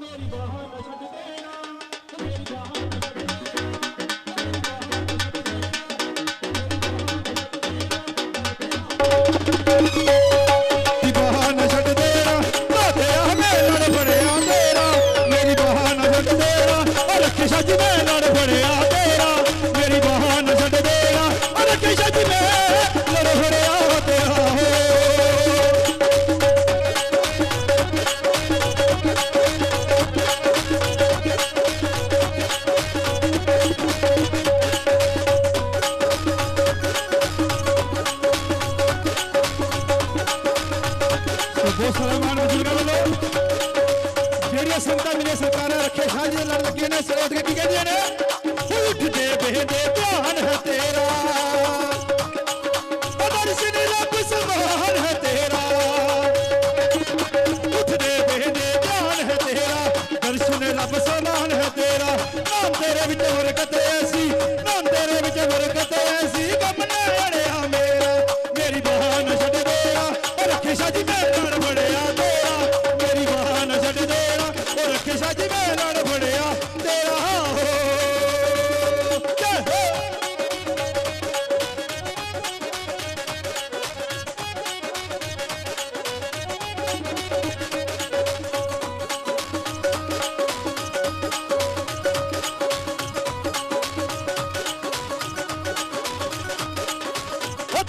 ਮੇਰੀ ਬਾਹਾਂ ਨਾ ਦੇਣਾ ਮੇਰੀ ਬਾਹਾਂ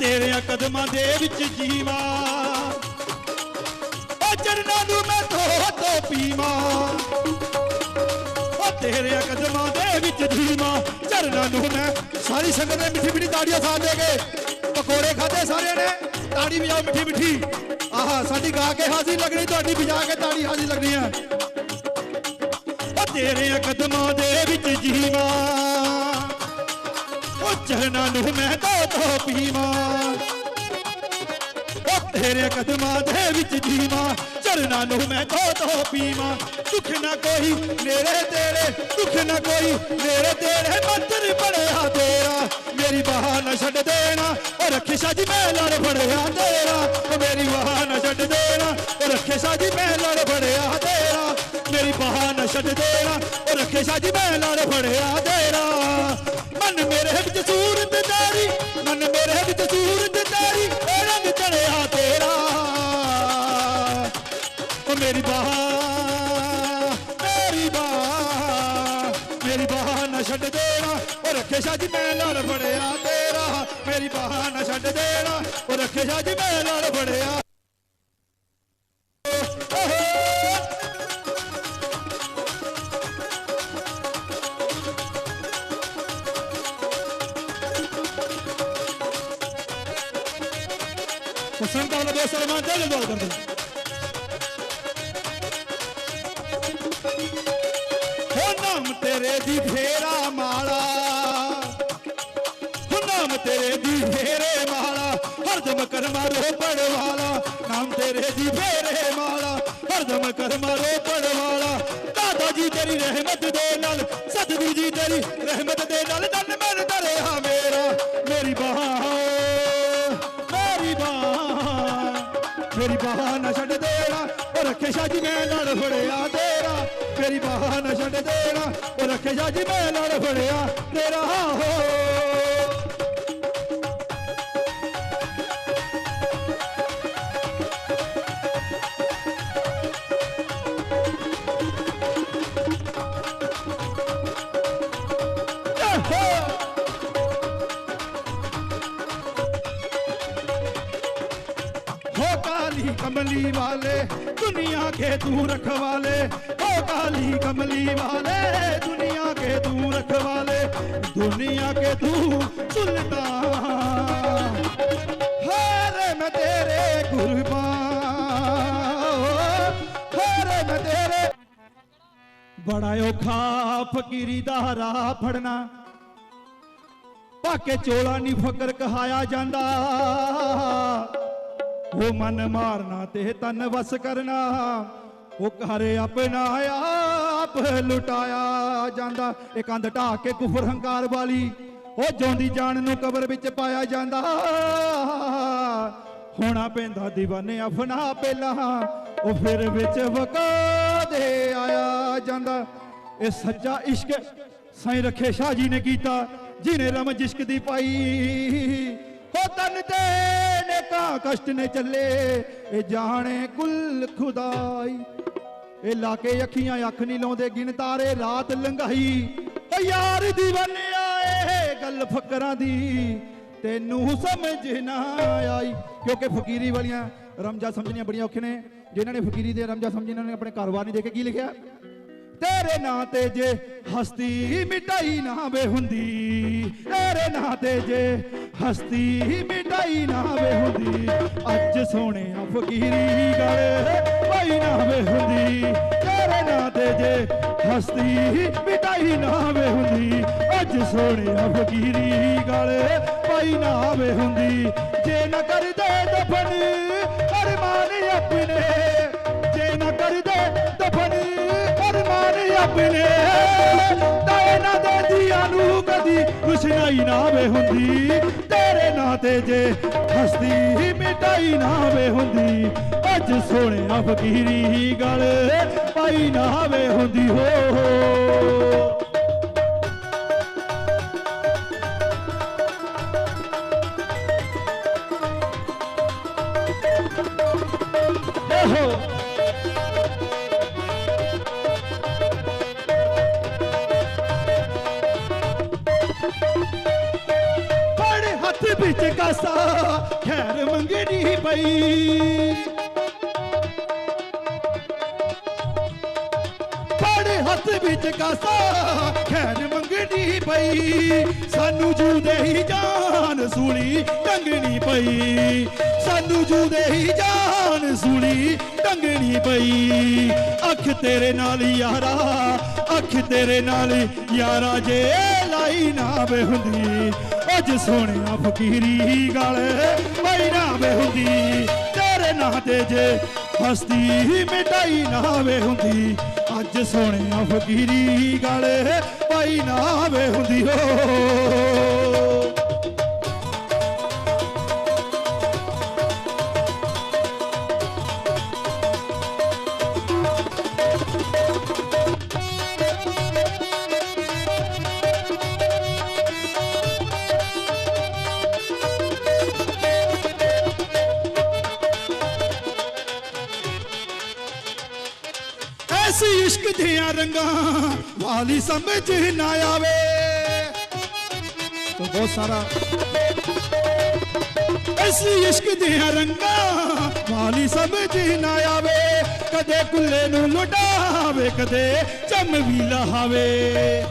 ਤੇਰੇ ਕਦਮਾਂ ਦੇ ਵਿੱਚ ਜੀਵਾਂ। ਉਹ ਚਰਨਾਂ ਨੂੰ ਮੈਂ ਧੋ ਧੋ ਪੀਵਾਂ। ਉਹ ਤੇਰਿਆਂ ਕਦਮਾਂ ਦੇ ਵਿੱਚ ਜੀਵਾਂ। ਚਰਨਾਂ ਨੂੰ ਮੈਂ ਸਾਰੀ ਸੰਗਤ ਨੇ ਮਿੱਠੀ ਮਿੱਠੀ ਤਾੜੀਆਂ ਸਾਥ ਦੇ ਕੇ ਪਕੌੜੇ ਖਾਦੇ ਸਾਰਿਆਂ ਨੇ। ਤਾੜੀ ਵਜਾਓ ਮਿੱਠੀ ਮਿੱਠੀ। ਆਹਾ, ਸਾਡੀ ਗਾ ਕੇ ਹਾਜ਼ਰੀ ਲੱਗਣੀ, ਤੁਹਾਡੀ ਵਜਾ ਕੇ ਤਾੜੀ ਹਾਜ਼ਰੀ ਲੱਗਣੀ ਹੈ ਉਹ ਤੇਰਿਆਂ ਕਦਮਾਂ ਦੇ ਵਿੱਚ ਜੀਵਾਂ। ਉਹ ਚਰਨਾਂ ਨੂੰ ਮੈਂ ਧੋ ਧੋ ਪੀਵਾਂ ਉਹ ਤੇਰੇ ਕਦਮਾਂ ਦੇ ਵਿੱਚ ਜੀਵਾਂ ਚਰਨਾਂ ਨੂੰ ਮੈਂ ਧੋ ਧੋ ਪੀਵਾਂ ਦੁੱਖ ਨਾ ਕੋਈ ਮੇਰੇ ਤੇਰੇ ਦੁੱਖ ਨਾ ਕੋਈ ਮੇਰੇ ਤੇਰੇ ਮੰਤਰ ਪੜਿਆ ਤੇਰਾ ਮੇਰੀ ਬਾਹ ਨਾ ਛੱਡ ਦੇਣਾ ਉਹ ਰੱਖੇ ਸਾਜੀ ਮੈਂ ਲੜ ਫੜਿਆ ਤੇਰਾ ਉਹ ਮੇਰੀ ਬਾਹ ਨਾ ਛੱਡ ਦੇਣਾ ਉਹ ਰੱਖੇ ਸਾਜੀ ਮੈਂ ਲੜ ਫੜਿਆ ਤੇਰਾ ਮੇਰੀ ਬਾਹ ਨਾ ਛੱਡ ਦੇਣਾ ਉਹ ਰੱਖੇ ਸਾਜੀ ਮੈਂ ਲੜ ਫੜਿਆ ਤੇਰਾ ਮਨ ਮੇਰੇ ਵਿੱਚ ਸੂਰਤ ਤਾਰੀ, ਮਨ ਮੇਰੇ ਵਿੱਚ ਸੂਰਤ ਤਾਰੀ, ਇਹ ਰੰਗ ਚੜਿਆ ਤੇਰਾ। ਉਹ ਮੇਰੀ ਬਾਹ ਮੇਰੀ ਬਾਹ ਮੇਰੀ ਬਾਹ ਨਾ ਛੱਡ ਦੇਣਾ। ਉਹ ਰੱਖੇ ਸਾਜੀ ਮੈਂ ਨਾਲ ਫੜਿਆ ਤੇਰਾ। ਮੇਰੀ ਬਾਹ ਨਾ ਛੱਡ ਦੇਣਾ। ਉਹ ਰੱਖੇ ਸਾਜੀ ਮੈਂ ਨਾਲ ਫੜਿਆ ਉਹ ਸੰਤਾਂ ਵਾਲਾ ਦੋ ਸਲਮਾਨ ਦੇ ਦੁਆ ਕਰਦੇ। ਹੋ ਨਾਮ ਤੇਰੇ ਦੀ ਫੇਰਾ ਮਾਲਾ। ਹੋ ਨਾਮ ਤੇਰੇ ਦੀ ਫੇਰੇ ਮਾਲਾ ਹਰਦਮ ਕਰਮਾ ਰੋਪੜ ਵਾਲਾ ਨਾਮ ਤੇਰੇ ਦੀ ਫੇਰੇ ਮਾਲਾ ਹਰਦਮ ਕਰਮਾ ਰੋਪੜ ਵਾਲਾ ਦਾਦਾ ਜੀ ਤੇਰੀ ਰਹਿਮਤ ਦੇ ਨਾਲ, ਸਤਿਗੁਰੂ ਜੀ ਤੇਰੀ ਰਹਿਮਤ ਦੇ ਨਾਲ, ਤਨ ਮਨ ਦਰਿਆ ਮੇਰਾ। ਮੇਰੀ ਬਾਹ ਨਾ ਛੱਡ ਦੇਣਾ। ਉਹ ਰੱਖੇ ਸ਼ਾਹ ਜੀ ਮੈਂ ਨਾਲ ਫੜਿਆ ਤੇਰਾ। ਮੇਰੀ ਬਾਹ ਨਾ ਛੱਡ ਦੇਣਾ। ਉਹ ਰੱਖੇ ਸ਼ਾਹ ਜੀ ਮੈਂ ਨਾਲ ਫੜਿਆ ਤੇਰਾ। ਹੋ हो कमली वाले दुनिया के तू रखवाले हो काली कमली वाले दुनिया के तू रखवाले दुनिया के तू सुल्तान हारे मैं तेरे कुर्बान हारे मैं तेरे ਬੜਾ ਔਖਾ ਫਕੀਰੀ ਦਾ ਰਾਹ ਫੜਨਾ ਪਾਕੇ ਚੋਲਾ ਨਹੀਂ ਫਕਰ ਕਹਾਇਆ ਜਾਂਦਾ ਉਹ ਮਨ ਮਾਰਨਾ ਤੇ ਤਨ ਵਸ ਕਰਨਾ। ਉਹ ਘਰ ਆਪਣਾ ਆਪ ਲੁਟਾਇਆ ਜਾਂਦਾ। ਇਹ ਕੰਧ ਢਾਹ ਕੇ ਕੁਫਰ ਹੰਕਾਰ ਵਾਲੀ, ਉਹ ਜਿਉਂਦੀ ਜਾਨ ਨੂੰ ਕਬਰ ਵਿੱਚ ਪਾਇਆ ਜਾਂਦਾ। ਹੋਣਾ ਪੈਂਦਾ دیਵਾਨੇ ਅਫਨਾ ਪਹਿਲਾਂ, ਉਹ ਫਿਰ ਵਿੱਚ ਵਕਾ ਦੇ ਆਇਆ ਜਾਂਦਾ। ਇਹ ਸੱਚਾ ਇਸ਼ਕ ਸਾਈਂ ਰੱਖੇ ਸ਼ਾਹ ਜੀ ਨੇ ਕੀਤਾ ਜਿਨੇ ਰਮ ਇਸ਼ਕ ਦੀ ਪਾਈ। ਹੋ ਤਨ ਤੇ ਨੇ ਕਾ ਕਸ਼ਟ ਨੇ ਚੱਲੇ। ਇਹ ਜਾਣੇ ਕੁੱਲ ਖੁਦਾਈ। ਇਹ ਲਾ ਅੱਖੀਆਂ ਅੱਖ ਨਹੀਂ ਲਾਉਂਦੇ ਗਿਣ ਰਾਤ ਲੰਘਾਈ। ਓ ਯਾਰ دیਵਾਨਿਆ ਇਹ ਗੱਲ ਫਕਰਾਂ ਦੀ। ਤੈਨੂੰ ਸਮਝ ਨਾ ਆਈ। ਕਿਉਂਕਿ ਫਕੀਰੀ ਵਾਲੀਆਂ ਰਮਜਾ ਸਮਝਣੀਆਂ ਬੜੀਆਂ ਔਖੇ ਨੇ। ਜਿਨ੍ਹਾਂ ਨੇ ਫਕੀਰੀ ਦੇ ਰਮਜਾ ਸਮਝੀ, ਉਹਨਾਂ ਨੇ ਆਪਣੇ ਕਾਰੋਬਾਰ ਨਹੀਂ ਦੇਖੇ। ਕੀ ਲਿਖਿਆ? ਤੇਰੇ ਨਾਂ ਤੇ ਜੇ ਹਸਤੀ ਮਿਟਾਈ ਨਾ ਵੇ ਹੁੰਦੀ, ਤੇਰੇ ਨਾਂ ਤੇ ਜੇ ਹਸਤੀ ਮਿਟਾਈ ਨਾ ਵੇ ਹੁੰਦੀ, ਅੱਜ ਸੋਹਣਿਆ ਫਕੀਰੀ ਗਲ ਪਾਈ ਨਾ ਵੇ ਹੁੰਦੀ, ਤੇਰੇ ਨਾਂ ਤੇ ਜੇ ਹਸਤੀ ਮਿਟਾਈ ਨਾ ਵੇ ਹੁੰਦੀ, ਅੱਜ ਸੋਹਣਿਆ ਫਕੀਰੀ ਗਲ ਪਾਈ ਨਾ ਵੇ ਹੁੰਦੀ, ਜੇ ਨਾ ਕਰਦੇ ਦਫਨ ਅਰਮਾਨ ਆਪਣੇ ਆਪਣੇ ਤਾਂ ਇਹਨਾਂ ਦੇ ਜੀਆਂ ਨੂੰ ਕਦੀ ਰੁਸ਼ਨਾਈ ਨਾ ਵੇ ਹੁੰਦੀ। ਤੇਰੇ ਨਾਂ ਤੇ ਜੇ ਹਸਤੀ ਮਿਟਾਈ ਨਾ ਵੇ ਹੁੰਦੀ। ਅੱਜ ਸੋਹਣਿਆ ਫਕੀਰੀ ਗਲ ਪਾਈ ਨਾ ਵੇ ਹੁੰਦੀ। ਹੋ ਹੋ। ਵਿੱਚ ਕਾਸਾ, ਖੈਰ ਮੰਗਣੀ ਪਈ। ਫੜ ਹੱਥ ਵਿੱਚ ਕਾਸਾ, ਖੈਰ ਮੰਗਣੀ ਪਈ। ਸਾਨੂੰ ਜੂਦੇ ਹੀ ਜਾਨ ਸੂਲੀ ਟੰਗਣੀ ਪਈ। ਸਾਨੂੰ ਜੂਦੇ ਹੀ ਜਾਨ ਸੂਲੀ ਟੰਗਣੀ ਪਈ। ਅੱਖ ਤੇਰੇ ਨਾਲ ਯਾਰਾ, ਅੱਖ ਤੇਰੇ ਨਾਲ ਯਾਰਾ ਜੇ। ਲਾਈ ਨਾ ਵੇ ਹੁੰਦੀ। ਅੱਜ ਸੋਹਣਿਆ ਫਕੀਰੀ ਗਲ ਪਾਈ ਨਾ ਹੁੰਦੀ। ਤੇਰੇ ਨਾਂ ਤੇ ਜੇ ਹਸਤੀ ਮਿਟਾਈ ਨਾ ਹੁੰਦੀ। ਅੱਜ ਸੋਹਣਿਆ ਫਕੀਰੀ ਗਲ ਪਾਈ ਨਾ ਵੇ ਹੁੰਦੀ। ਓ ਇਸ ਇਸ਼ਕ ਦੀਆਂ ਰੰਗਾਂ ਵਾਲੀ ਸਮਝ ਨਾ ਆਵੇ। ਤੋ ਬਹੁਤ ਸਾਰਾ। ਇਸ ਇਸ਼ਕ ਦੀਆਂ ਰੰਗਾਂ ਵਾਲੀ ਸਮਝ ਨਾ ਆਵੇ। ਕਦੇ ਕੁੱਲੇ ਨੂੰ ਲੁਟਾਵੇ, ਕਦੇ ਚਮ ਵੀ ਲਹਾਵੇ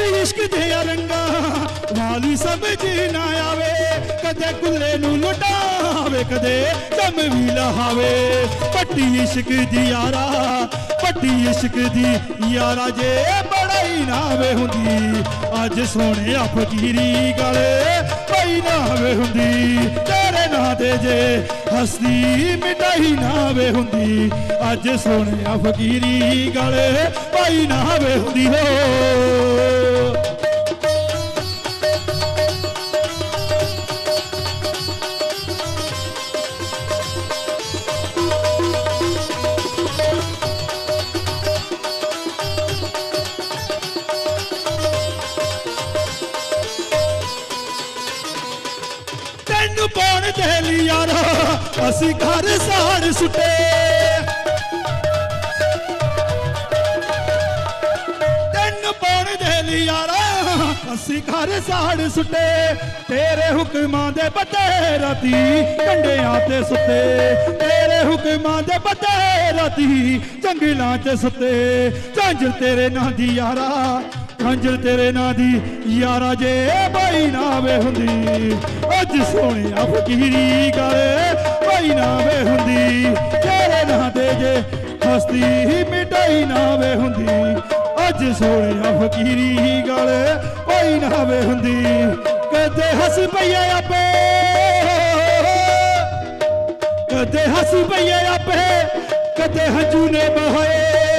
ਇਸ਼ਕ ਦੇ ਰੰਗਾ ਵਾਲੀ ਸਮਝ ਨਾ ਆਵੇ। ਕਦੇ ਕੁੱਲੇ ਨੂੰ ਲੁਟਾਵੇ, ਕਦੇ ਚੰਮ ਵੀ ਲਹਾਵੇ। ਪੱਟੀ ਇਸ਼ਕ ਦੀ ਯਾਰਾ, ਪੱਟੀ ਇਸ਼ਕ ਦੀ ਯਾਰਾ ਜੇ ਬੜਾਈ ਨਾ ਵੇ ਹੁੰਦੀ, ਅੱਜ ਸੋਹਣਿਆ ਫਕੀਰੀ ਗਲੇ ਪਈ ਨਾ ਵੇ ਹੁੰਦੀ। ਤੇਰੇ ਨਾਂ ਤੇ ਜੇ ਹਸਤੀ ਮਿਟਾਈ ਨਾ ਵੇ ਹੁੰਦੀ। ਅੱਜ ਸੋਹਣਿਆ ਫਕੀਰੀ ਗਲੇ ਪਾਈ ਨਾ ਵੇ ਹੁੰਦੀ ਹੋ। ਤੈਨੂੰ ਪਾਉਣ ਦੇ ਲਈ ਯਾਰਾ। ਅਸੀਂ ਘਰ ਸਾੜ ਸੁੱਟੇ। ਤੈਨੂੰ ਪਾਉਣ ਦੇ ਲਈ ਯਾਰਾ, ਅਸੀਂ ਘਰ ਸਾੜ ਸੁੱਟੇ। ਤੇਰੇ ਹੁਕਮਾਂ ਦੇ ਬੱਤੇ ਰਾਤੀ ਕੰਡਿਆਂ ਤੇ ਸੁੱਤੇ। ਤੇਰੇ ਹੁਕਮਾਂ ਦੇ ਬੱਤੇ ਰਾਤੀ ਜੰਗਲਾਂ 'ਚ ਸੁੱਤੇ। ਝਾਂਜਰ ਤੇਰੇ ਨਾਂ ਦੀ ਯਾਰਾ ਖੰਜਰ ਤੇਰੇ ਨਾਂ ਦੀ ਯਾਰਾ ਜੇ ਬਾਈ ਨਾ ਵੇ ਹੁੰਦੀ। ਅੱਜ ਸੋਹਣਿਆ ਫਕੀਰੀ ਗਲੇ ਬਾਈ ਨਾ ਵੇ ਹੁੰਦੀ, ਤੇਰੇ ਨਾਂ ਤੇ ਜੇ ਹਸਤੀ ਮਿਟਾਈ ਨਾ ਵੇ ਹੁੰਦੀ। ਅੱਜ ਸੋਹਣਿਆ ਫਕੀਰੀ ਗਲੇ ਬਾਈ ਨਾ ਵੇ ਹੁੰਦੀ, ਕਦੇ ਹੱਸ ਪਈਏ ਆਪੇ। ਕਦੇ ਹੱਸੀ ਪਈਏ ਆਪੇ, ਕਦੇ ਹੰਝੂ ਨੇ ਬਹਾਏ।